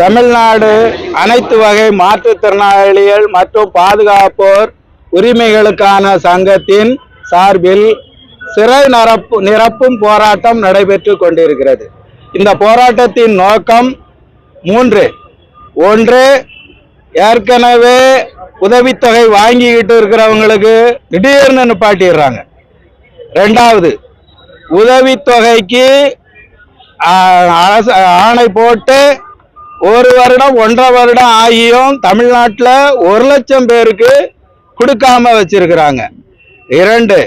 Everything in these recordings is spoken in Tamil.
தமிழ்நாடு அனைத்து வகை மாற்றுத்திறனாளிகள் மற்றும் பாதுகாப்போர் உரிமைகளுக்கான சங்கத்தின் சார்பில் சிறை நிரப்பு நிரப்பும் போராட்டம் நடைபெற்று கொண்டிருக்கிறது. இந்த போராட்டத்தின் நோக்கம் மூன்று. ஒன்று ஏற்கனவே உதவித்தொகை வாங்கிக்கிட்டு இருக்கிறவங்களுக்கு திடீர்னு நிப்பாட்டிடுறாங்க. ரெண்டாவது உதவித்தொகைக்கு அரசு ஆணை போட்டு ஒரு வருடம் ஒன்றரை வருடம் ஆகியும் தமிழ்நாட்டில் ஒரு லட்சம் பேருக்கு கொடுக்காம வச்சிருக்கிறாங்க. இரண்டு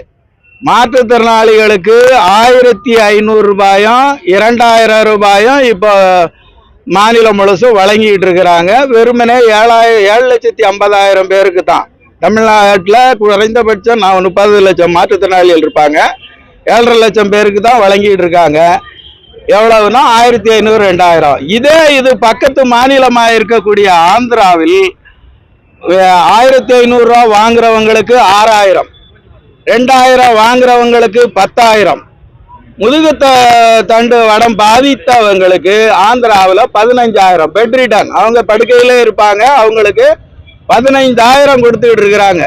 மாற்றுத்திறனாளிகளுக்கு ஆயிரத்தி ஐநூறு ரூபாயும் இரண்டாயிரம் ரூபாயும் இப்போ மாநிலம் முழுசும் வழங்கிட்டு இருக்கிறாங்க. வெறுமனே ஏழாயிரம் ஏழு லட்சத்தி ஐம்பதாயிரம் பேருக்கு தான். தமிழ்நாட்டில் குறைந்தபட்சம் நான் முப்பது லட்சம் மாற்றுத்திறனாளிகள் இருப்பாங்க. ஏழரை லட்சம் பேருக்கு தான் வழங்கிட்டு இருக்காங்க. எவ்வளவுனா ஆயிரத்தி ஐநூறு ரெண்டாயிரம். இதே இது பக்கத்து மாநிலமாக இருக்கக்கூடிய ஆந்திராவில் ஆயிரத்தி ஐநூறுரூவா வாங்குறவங்களுக்கு ஆறாயிரம். ரெண்டாயிரம் வாங்குறவங்களுக்கு பத்தாயிரம். முதுகு தண்டு வடம் பாதித்தவங்களுக்கு ஆந்திராவில் பதினஞ்சாயிரம். Bedridden. அவங்க படுக்கையிலே இருப்பாங்க. அவங்களுக்கு பதினைந்தாயிரம் கொடுத்துக்கிட்டு இருக்கிறாங்க.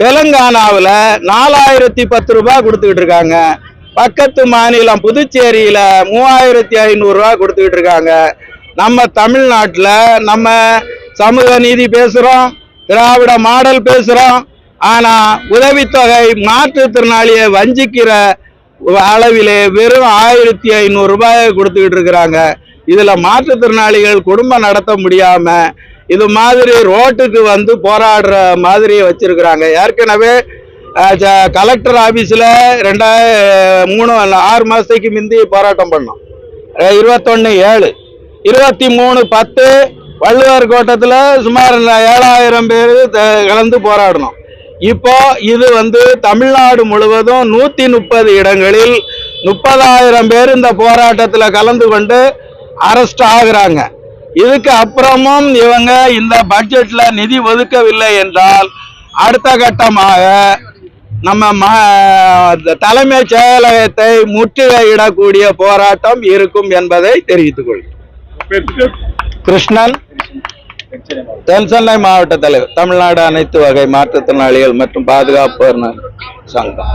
தெலுங்கானாவில் நாலாயிரத்தி பத்து ரூபாய் கொடுத்துக்கிட்டு இருக்காங்க. பக்கத்து மாநிலம் புதுச்சேரியில் மூவாயிரத்தி ஐநூறுரூவா கொடுத்துக்கிட்டு இருக்காங்க. நம்ம தமிழ்நாட்டில் நம்ம சமூக நீதி பேசுகிறோம் திராவிட மாடல் பேசுகிறோம் ஆனால் உதவித்தொகை மாற்றுத்திறனாளியை வஞ்சிக்கிற அளவிலே வெறும் ஆயிரத்தி ஐநூறுரூபாயை கொடுத்துக்கிட்டு இருக்கிறாங்க. இதில் மாற்றுத்திறனாளிகள் குடும்பம் நடத்த முடியாமல் இது மாதிரி ரோட்டுக்கு வந்து போராடுற மாதிரி வச்சிருக்கிறாங்க. ஏற்கனவே கலெக்டர் ஆஃபீஸில் ரெண்டாய மூணு ஆறு மாதத்துக்கு முந்தி போராட்டம் பண்ணோம். இருபத்தொன்று இருபத்தொன்னு ஏழு. இருபத்தி மூணு பத்து வள்ளுவர் கோட்டத்தில் சுமார் ஏழாயிரம் பேர் கலந்து போராடணும் இப்போ இது வந்து தமிழ்நாடு முழுவதும் நூற்றி முப்பது இடங்களில் முப்பதாயிரம் பேர் இந்த போராட்டத்தில் கலந்து கொண்டு அரெஸ்ட் ஆகுறாங்க. இதுக்கு அப்புறமும் இவங்க இந்த பட்ஜெட்ல நிதி ஒதுக்கவில்லை என்றால் அடுத்த கட்டமாக நம்ம தலைமை தலைமைச் செயலகத்தை முற்றுகையிடக்கூடிய போராட்டம் இருக்கும் என்பதை தெரிவித்துக் கொள்கிறேன். கிருஷ்ணன் தென்சென்னை மாவட்ட தலைவர் தமிழ்நாடு அனைத்து வகை மாற்றுத்திறனாளிகள் மற்றும் பாதுகாப்பு சங்கம்.